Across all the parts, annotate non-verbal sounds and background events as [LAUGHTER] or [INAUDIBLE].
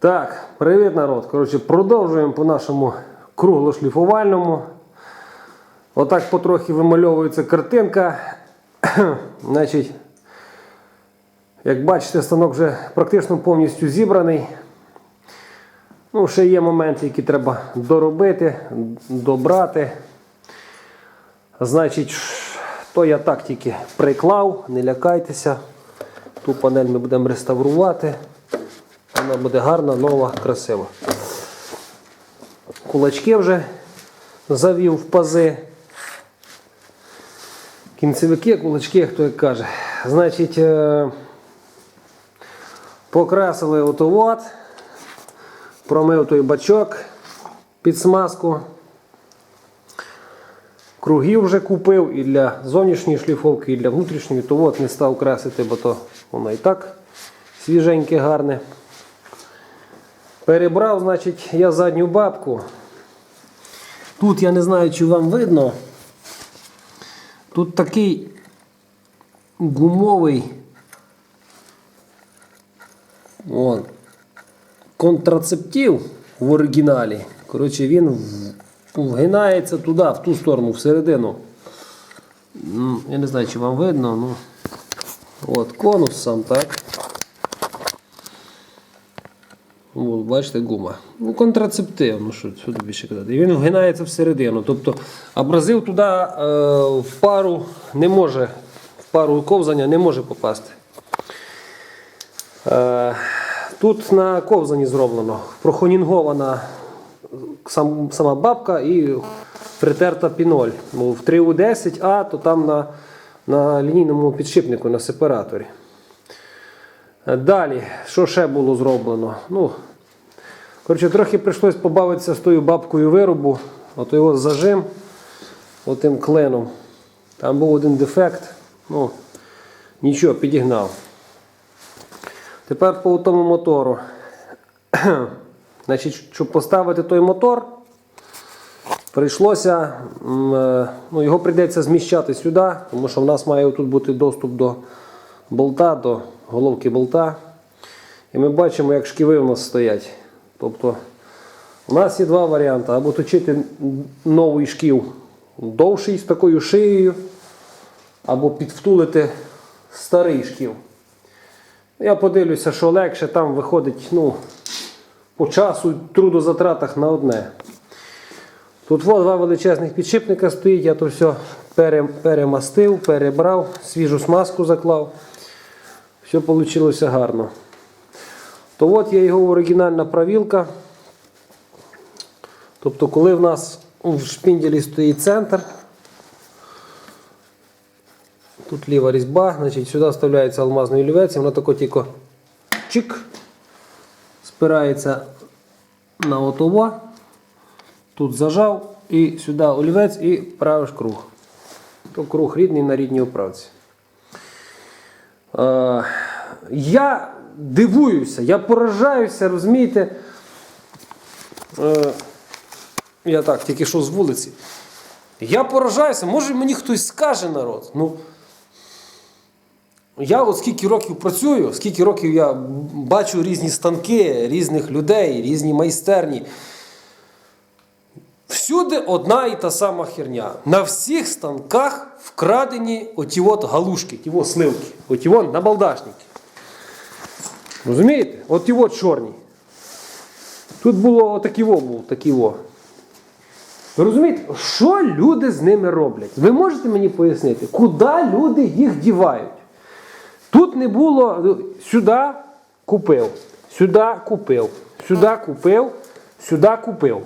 Так, привіт народ. Коротше, продовжуємо по нашому круглошліфувальному. Отак потрохи вимальовується картинка. [CLEARS THROAT] Значить, як бачите, станок вже практично повністю зібраний. Ну, ще є моменти, які треба доробити, добрати. Значить, то я так тільки приклав, не лякайтеся. Ту панель ми будемо реставрувати. Вона буде гарна, нова, красива. Кулачки вже завів в пази. Кінцевики, кулачки, хто як каже. Значить, е, покрасили отовод, промив той бачок під смазку. Кругів вже купив і для зовнішньої шліфовки, і для внутрішньої, то от не став красити, бо то воно і так свіженьке, гарне. Перебрав, значить, я задню бабку. Тут я не знаю, чи вам видно. Тут такий гумовий вон, контрацептив в оригіналі. Коротше, він вгинається туди, в ту сторону, всередину. Я не знаю, чи вам видно. Ну, от, конус сам так. Бачите, гума. Ну, контрацептив, ну що сюди більше казати. І він вгинається всередину. Тобто абразив туди е, в пару не може, в пару ковзання не може попасти. Е, тут на ковзанні зроблено прохонінгована сам, сама бабка і притерта піноль. Ну, в 3У10А, то там на, на лінійному підшипнику, на сепараторі. Далі, що ще було зроблено? Ну, коротше, трохи прийшлось побавитися з тою бабкою виробу, от його зажим отим кленом. Там був один дефект. Ну, нічого, підігнав. Тепер по тому мотору. [CLEARS THROAT] Значить, щоб поставити той мотор, прийшлося, е, ну, його прийдеться зміщати сюди, тому що в нас має тут бути доступ до болта, до головки болта. І ми бачимо, як шківи у нас стоять. Тобто у нас є два варіанти. Або точити новий шків довший з такою шиєю, або підвтулити старий шків. Я подивлюся, що легше там виходить ну, по часу трудозатратах на одне. Тут во два величезних підшипника стоїть, я то все перемастив, перебрав, свіжу смазку заклав. Все вийшло гарно. То от є його оригінальна правілка. Тобто, коли в нас в шпінделі стоїть центр, тут ліва різьба, значить сюди вставляється алмазний олівець, і воно тако тільки чик, спирається на отова, тут зажав і сюди олівець і правиш круг. То круг рідний на рідній оправці. Е, я дивуюся, я поражаюся, розумієте. Е, я так, тільки що з вулиці. Я поражаюся, може мені хтось скаже народ. Ну, я от скільки років працюю, скільки років я бачу різні станки, різних людей, різні майстерні. Всюди одна і та сама херня. На всіх станках вкрадені оті от галушки, ті от сливки, оті от набалдашники. Розумієте? От ті от чорні. Тут було отакі во був, такі во. Ви розумієте, що люди з ними роблять? Ви можете мені пояснити, куди люди їх дівають? Тут не було сюди купив, сюди купив, сюди купив, сюди купив.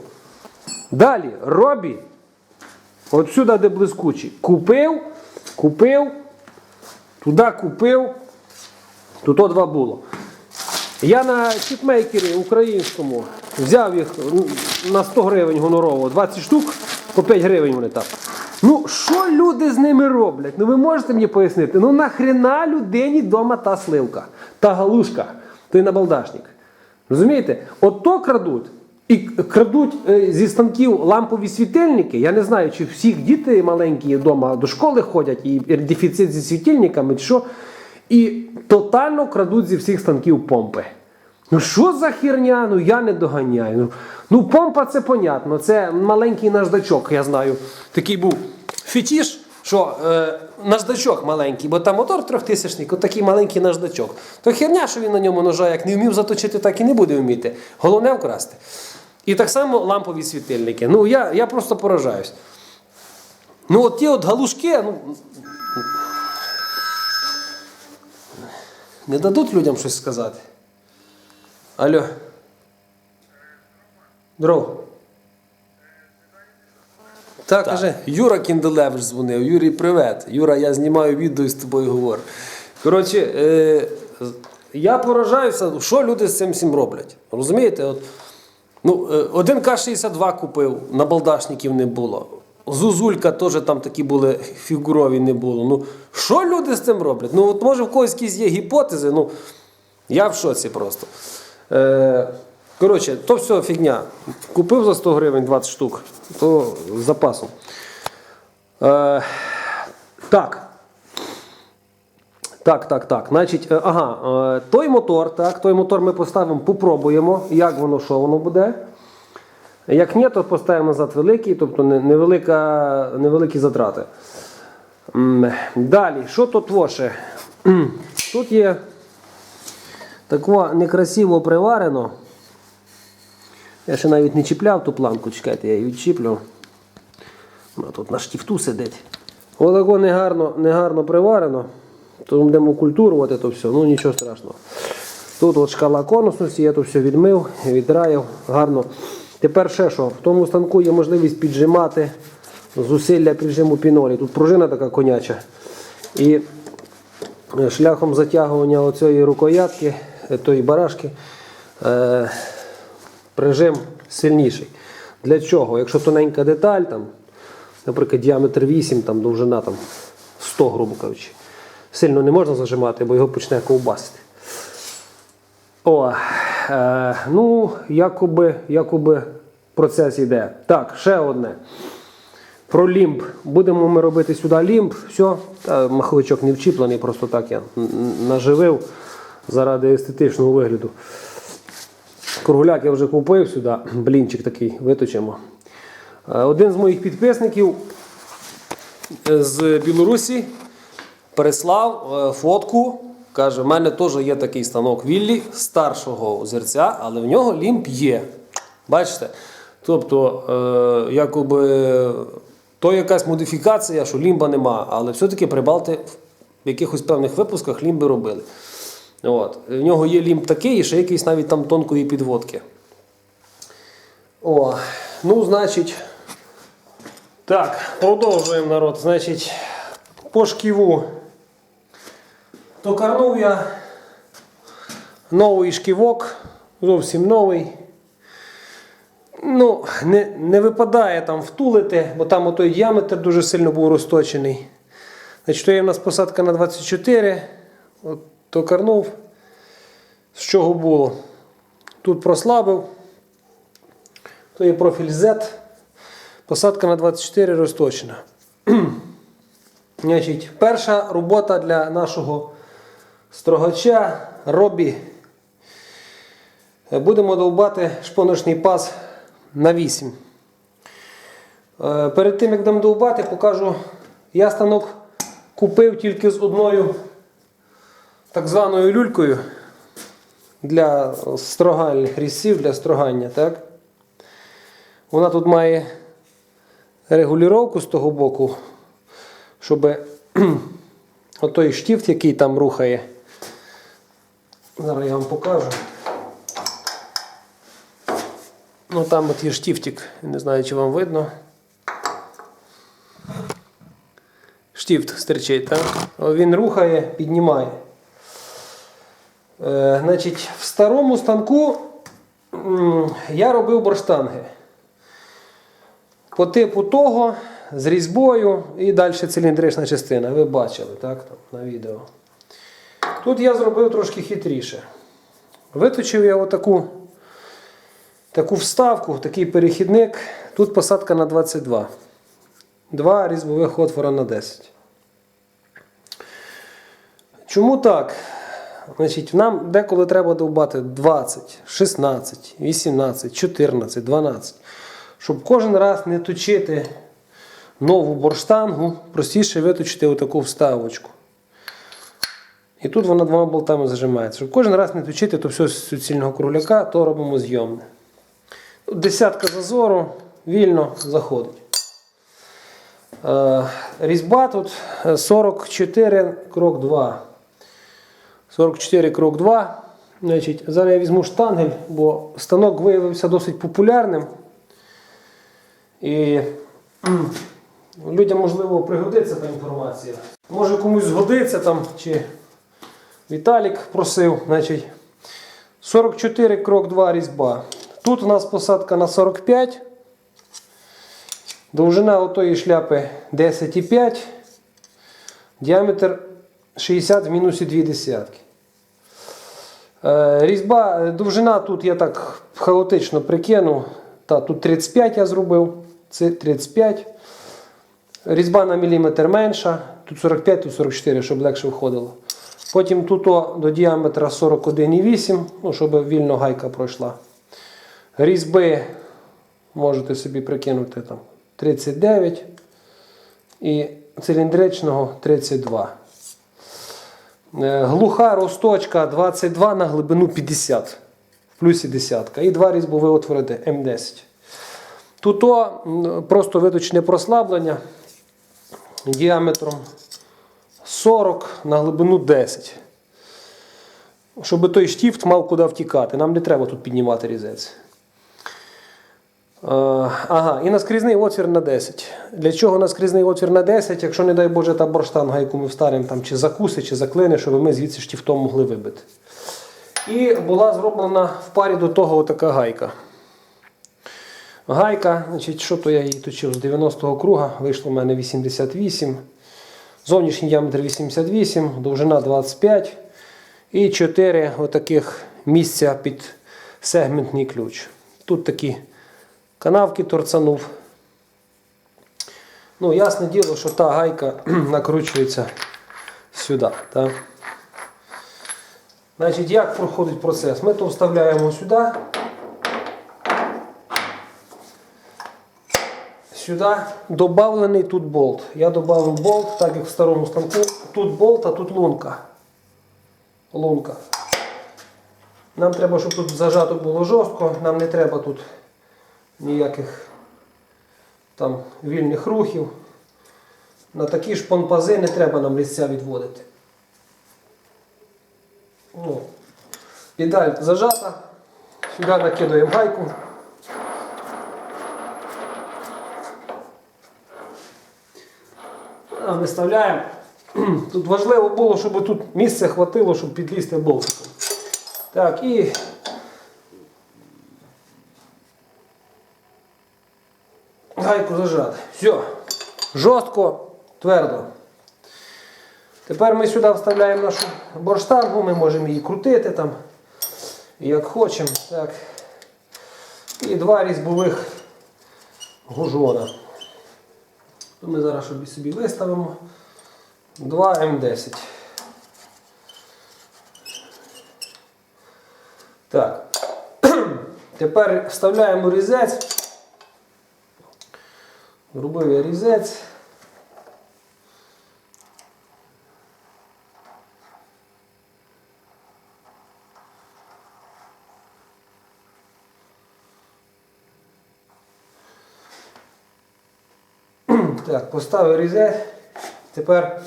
Далі робі, от сюди, де блискучі, купив, купив, туди купив, тут о два було. Я на чіпмейкері українському взяв їх на 100 гривень гонорово, 20 штук, по 5 гривень вони там. Ну, що люди з ними роблять? Ну ви можете мені пояснити? Ну нахрена людині вдома та сливка, та галушка, той набалдашник. Розумієте? От то крадуть. І крадуть е, зі станків лампові світильники. Я не знаю, чи всіх діти маленькі вдома до школи ходять, і дефіцит зі світильниками, чи що. І тотально крадуть зі всіх станків помпи. Ну що за херня? Ну я не доганяю. Ну, ну помпа це понятно. Це маленький наждачок, я знаю. Такий був фетіш, що е, наждачок маленький, бо там мотор трьохтисячник, от такий маленький наждачок. То херня, що він на ньому ножа, як не вмів заточити, так і не буде вміти. Головне вкрасти. І так само лампові світильники. Ну я, я просто поражаюсь. Ну, от ті от галушки, ну. Не дадуть людям щось сказати. Алло. Дров. Так, каже. Юра Кінделевич дзвонив. Юрій, привет. Юра, я знімаю відео і з тобою говорю. Коротше, е, я поражаюся, що люди з цим всім роблять. Розумієте? От, ну, е, один К-62 купив, на балдашників не було. Зузулька теж там такі були фігурові не було. Ну, що люди з цим роблять? Ну, от може в когось якісь є гіпотези, ну я в шоці просто. Е, коротше, то все фігня. Купив за 100 гривень 20 штук, то з запасом. Е, так. Так, так, так. Значить, е, ага, е, той мотор, так, той мотор ми поставимо, попробуємо, як воно, що воно буде. Як ні, то поставимо назад великий, тобто невелика, невеликі затрати. Далі, що тут воше? Тут є тако некрасиво приварено. Я ще навіть не чіпляв ту планку, чекайте, я її відчіплю. Вона тут на штифту сидить. Отако негарно, негарно приварено. То будемо культурувати то все, ну нічого страшного. Тут от шкала конусності, я то все відмив, відраїв, гарно. Тепер ще що, в тому станку є можливість піджимати зусилля піджиму пінолі. Тут пружина така коняча. І е, шляхом затягування оцієї рукоятки, е, тої барашки, е, прижим сильніший. Для чого? Якщо тоненька деталь, там, наприклад, діаметр 8, там, довжина там, 100, грубо кажучи, сильно не можна зажимати, бо його почне ковбасити. О, е, ну, якоби, якоби процес йде. Так, ще одне. Про лімб. Будемо ми робити сюди лімб. Все, та маховичок не вчіплений, просто так я наживив заради естетичного вигляду. Кругляк я вже купив сюди, [CLEARS THROAT] блінчик такий виточимо. Е, Один з моїх підписників е, з Білорусі переслав е, фотку. Каже, в мене теж є такий станок Віллі старшого озерця, але в нього лімб є. Бачите? Тобто, е, якоби то якась модифікація, що лімба нема, але все-таки прибалти в якихось певних випусках лімби робили. От. В нього є лімб такий, і ще якийсь навіть там тонкої підводки. О, ну, значить. Так, продовжуємо народ. Значить, по шківу. Токарнув я новий шківок, зовсім новий. Ну, не, не випадає там втулити, бо там отой діаметр дуже сильно був розточений. Значить, то є в нас посадка на 24. От токарнув. З чого було? Тут прослабив. То є профіль Z. Посадка на 24 розточена. [CLEARS THROAT] Значить, перша робота для нашого строгача Робі. Будемо довбати шпоночний паз на 8. Е, Перед тим, як дам довбати, покажу. Я станок купив тільки з одною так званою люлькою для строгальних різців, для строгання. Так? Вона тут має регулювання з того боку, щоб [CLEARS THROAT] отой штифт, який там рухає. Зараз я вам покажу. Ну там от є штифтик, не знаю, чи вам видно. Штифт стерчить, так? Він рухає, піднімає. Е, значить, в старому станку я робив борштанги. По типу того, з різьбою і далі циліндрична частина. Ви бачили, так? Там, на відео. Тут я зробив трошки хитріше. Виточив я отаку таку вставку, такий перехідник. Тут посадка на 22. Два різьбових отвора на 10. Чому так? Значить, нам деколи треба довбати 20, 16, 18, 14, 12. Щоб кожен раз не точити нову борштангу, простіше виточити отаку вставочку. І тут вона двома болтами зажимається. Щоб кожен раз не точити то все з суцільного кругляка, то робимо зйомне. Десятка зазору вільно заходить. Е, Різьба тут е, 44 крок 2. 44 крок 2. Значить, зараз я візьму штангель, бо станок виявився досить популярним. І людям можливо пригодиться та інформація. Може комусь згодиться там, чи Віталік просив. Значить, 44 крок 2 різьба. Тут у нас посадка на 45. Довжина отої шляпи 10,5. Діаметр 60 в мінусі 2 десятки. Е, Різьба, довжина тут я так хаотично прикинув. Та, тут 35 я зробив. Це 35. Різьба на міліметр менша. Тут 45, тут 44, щоб легше входило. Потім тут до діаметра 41,8, ну, щоб вільно гайка пройшла. Різьби можете собі прикинути там 39 і циліндричного 32. Е, Глуха росточка 22 на глибину 50. В плюсі десятка. І два різьбові отвори М10. Тут просто виточне прослаблення діаметром 40 на глибину 10. Щоб той штіфт мав куди втікати. Нам не треба тут піднімати різець. Е, Ага, і наскрізний отвір на 10. Для чого наскрізний отвір на 10, якщо, не дай Боже, та борштанга, яку ми вставимо там, чи закуси, чи заклини, щоб ми звідси штіфтом могли вибити. І була зроблена в парі до того така гайка. Гайка, значить, що то я її точив з 90-го круга, вийшло в мене 88. Зовнішній діаметр 88, довжина 25 і 4 отаких місця під сегментний ключ. Тут такі канавки торцанув. Ну, ясне діло, що та гайка [CLEARS THROAT] накручується сюди. Так? Значить, як проходить процес? Ми то вставляємо сюди. Сюди додавлений тут болт. Я додав болт, так як в старому станку. Тут болт, а тут лунка. Лунка. Нам треба, щоб тут зажато було жорстко, нам не треба тут ніяких там вільних рухів. На такі ж понпази не треба нам лісця відводити. Ну, педаль зажата. Сюди накидаємо гайку. А, Виставляємо. [CLEARS THROAT] Тут важливо було, щоб тут місце хватило, щоб підлізти болтиком. Так, і гайку зажати. Все. Жорстко, твердо. Тепер ми сюди вставляємо нашу борштангу, ми можемо її крутити там, як хочемо. Так. І два різьбових гужона. То Ми зараз собі виставимо 2 М10. Так. [CLEARS THROAT] Тепер вставляємо різець. Зробив я різець. Так, поставив різець. Тепер,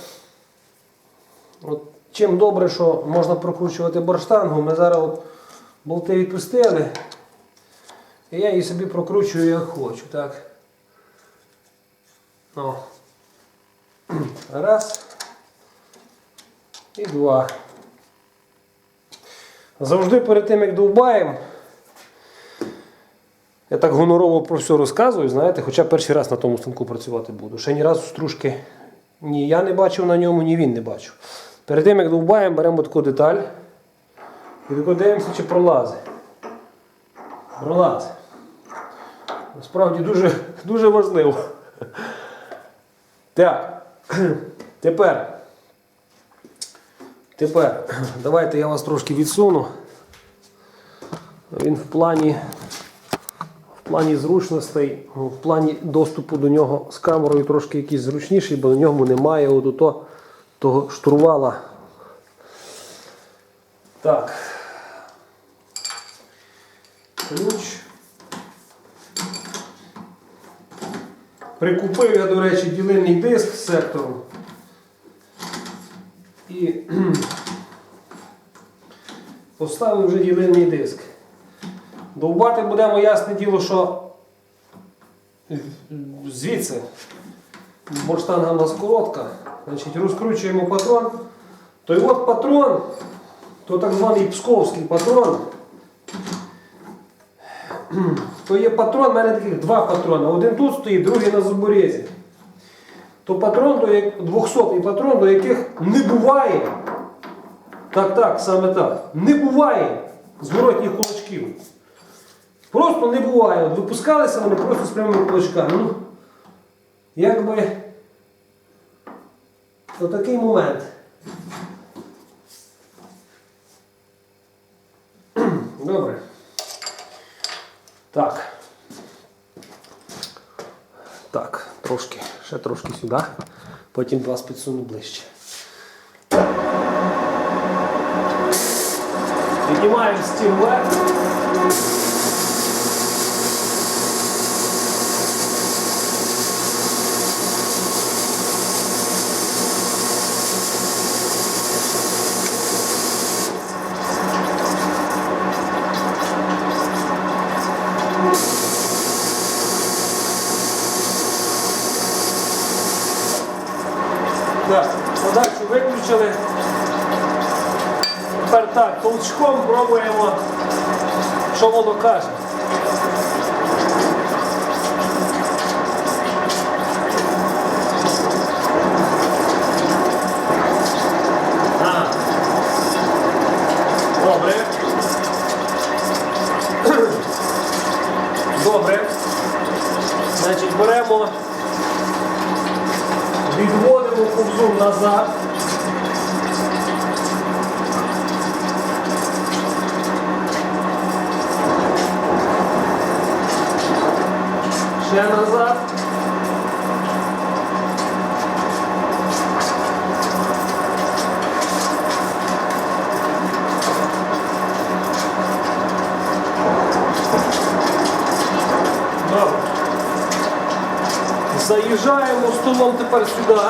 от, чим добре, що можна прокручувати борштангу, ми зараз от болти відпустили. І я її собі прокручую як хочу. так. О. Раз. І два. Завжди перед тим, як довбаємо, я так гонорово про все розказую, знаєте, хоча перший раз на тому станку працювати буду. Ще ні разу стружки ні я не бачив на ньому, ні він не бачив. Перед тим, як довбаємо, беремо таку деталь і тако дивимося, чи пролазить. Пролазить. Насправді дуже, дуже важливо. Так. Тепер Тепер давайте я вас трошки відсуну. Він в плані, в плані зручностей, в плані доступу до нього з камерою трошки якийсь зручніший, бо на ньому немає от ото, того штурвала. Так. Ключ. Прикупив я, до речі, ділильний диск з сектором. І поставив вже ділильний диск. Довбати будемо ясне діло, що звідси борштанга у нас коротка. Значить, розкручуємо патрон. Той от патрон, то так званий псковський патрон. То є патрон, в мене таких два патрони. Один тут стоїть, другий на зуборезі. То патрон, до як... 200 патрон, до яких не буває. Так, так, саме так. Не буває зворотніх кулачків. Просто не буває. Випускалися вони просто з прямими кулачками. Ну, якби отакий момент. [CLEARS THROAT] Добре. Так. Так, трошки, ще трошки сюди. Потім вас підсуну ближче. Піднімаємо стіл вверх. Так, подачу виключили. Тепер так, пробуємо, що воно каже. А. Добре. [CLEARS THROAT] Добре. Значить, беремо, відводимо ковзун назад. Ще назад. Добре. Столом тепер сюди.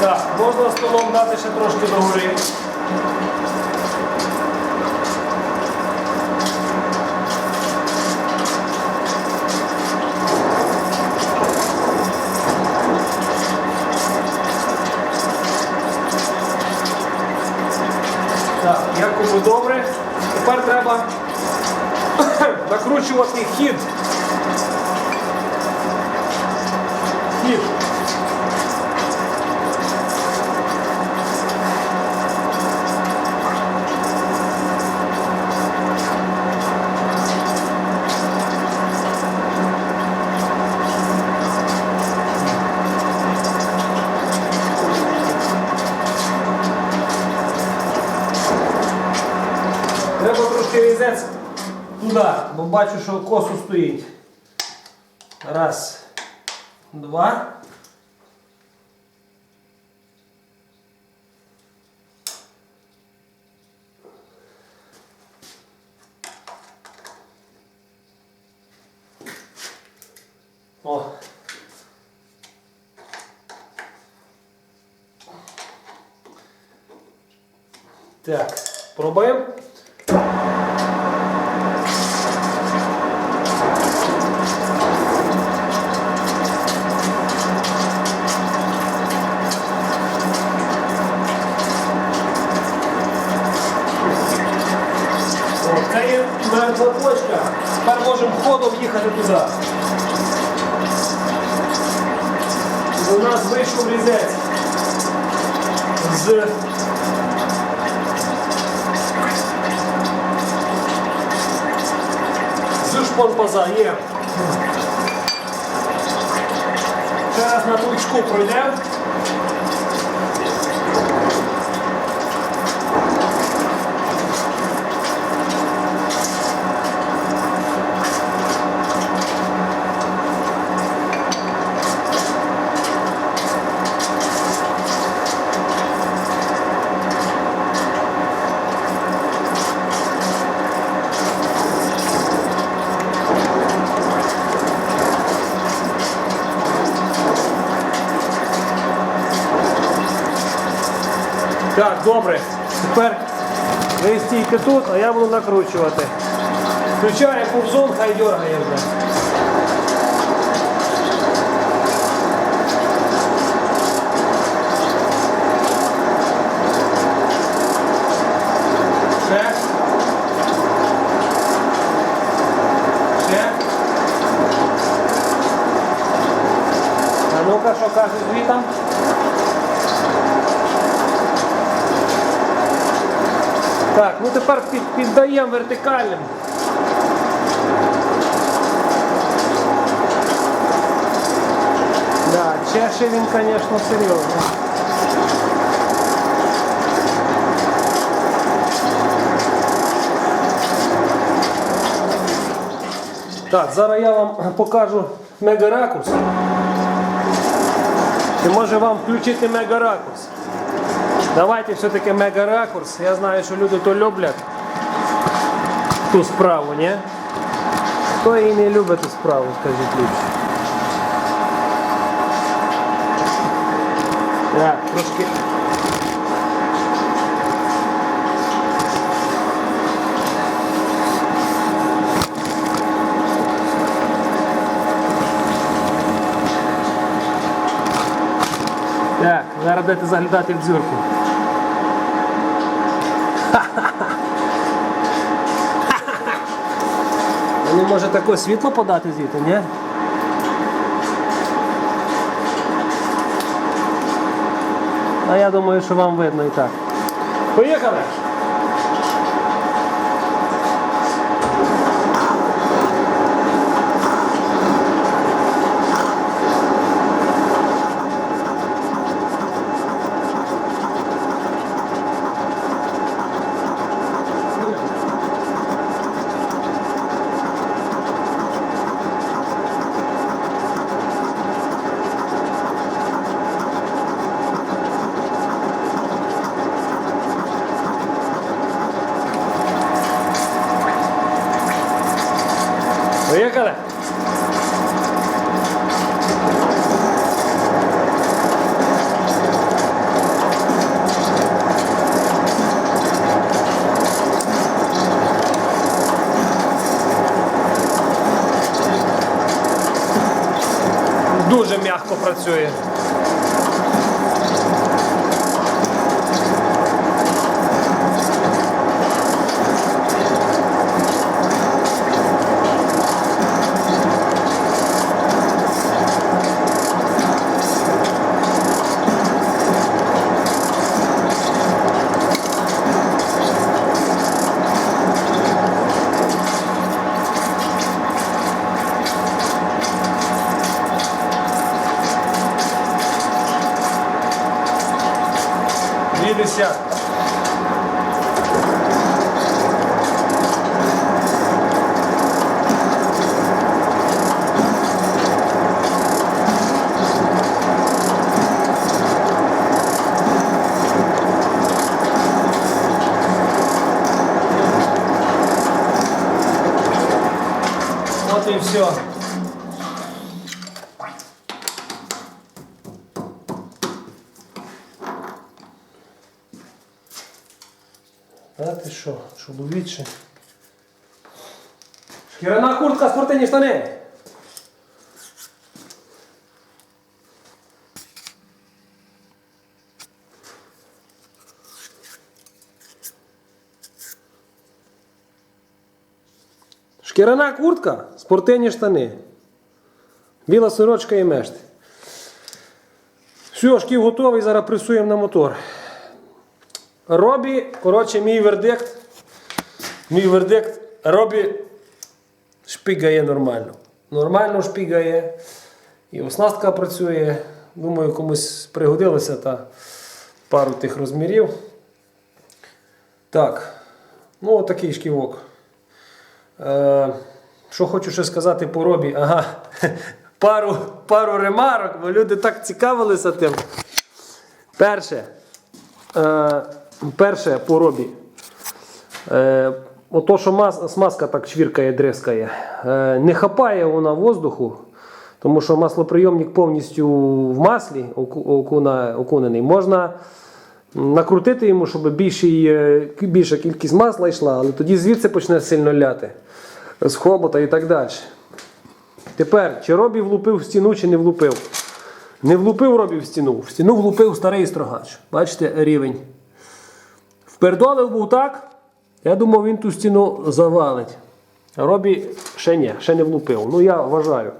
Так, можна столом дати ще трошки догори. Так, якоби добре. Тепер треба накручувати хід. Хід. Треба трошки різець туди, бо бачу, що косо стоїть. Раз, два. О. Так, пробуємо. їхати туди. У нас вийшов різець з з шпонпоза є. Ще раз на толчку пройдемо. Добре. Тепер ви стійте тут, а я буду накручувати. Включаю повзун, хай дергає вже. Ще. Ще. А ну-ка, що каже звітом? Так, ну тепер під, піддаємо вертикальним. Да, чеше він, звісно, серйозно. Так, зараз я вам покажу мегаракурс. Чи може вам включити мегаракурс? Давайте все-таки мега-ракурс. Я знаю, що люди то люблять ту справу, ні? Хто її не любить ту справу, скажіть ліпше. Так, трошки. Так, зараз дайте заглядати в дзюрку. Вони може таке світло подати звідти, ні? А я думаю, що вам видно і так. Поїхали! А ти що, чоловіче? Шкіряна куртка, спортивні штани. Шкіряна куртка, спортивні штани. Біла сорочка і мешти. Все, шків готовий, зараз пресуємо на мотор. Робі, коротше, мій вердикт. Мій вердикт Робі шпігає нормально. Нормально шпігає. І оснастка працює. Думаю, комусь пригодилося та пару тих розмірів. Так, ну отакий шківок. Е, що хочу ще сказати по робі. Ага, [LAUGHS] пару, пару ремарок, бо люди так цікавилися тим. Перше, е, перше по робі. Е, ото, що мас, смазка так чвіркає, дрескає, е, не хапає вона воздуху, тому що маслоприйомник повністю в маслі окуна, окунений. Можна накрутити йому, щоб більший, е, більша кількість масла йшла, але тоді звідси почне сильно ляти з хобота і так далі. Тепер, чи робі влупив в стіну, чи не влупив? Не влупив робі в стіну. В стіну влупив старий строгач. Бачите рівень. Впердолив був так. Я думав, він ту стіну завалить. Робі ще ні, ще не влупив. Ну я вважаю.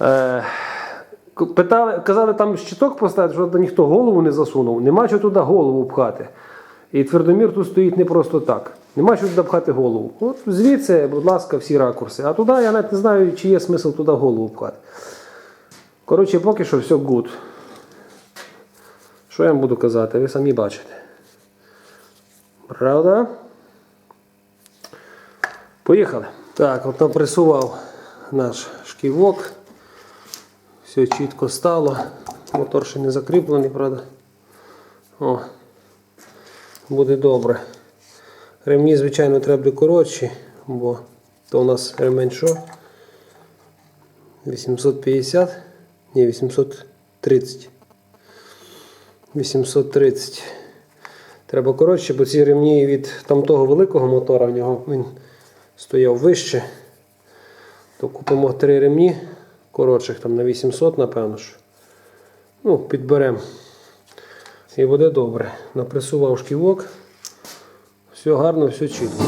Е, питали, казали там щиток поставити, що ніхто голову не засунув. Нема чого туди голову пхати. І твердомір тут стоїть не просто так. Нема чого туди пхати голову. От звідси, будь ласка, всі ракурси. А туди я навіть не знаю, чи є смисл туди голову пхати. Коротше, поки що все good. Що я вам буду казати, ви самі бачите. Правда? Поїхали. Так, от напресував наш шківок. Все чітко стало. Мотор ще не закріплений, правда. О, буде добре. Ремні, звичайно, треба буде коротші, бо то у нас ремень що? 850, ні, 830. 830. Треба коротше, бо ці ремні від там того великого мотора в нього він стояв вище. То купимо три ремні коротших там на 800, напевно ж. Ну, підберемо. І буде добре. Напресував шківок. Все гарно, все чітко.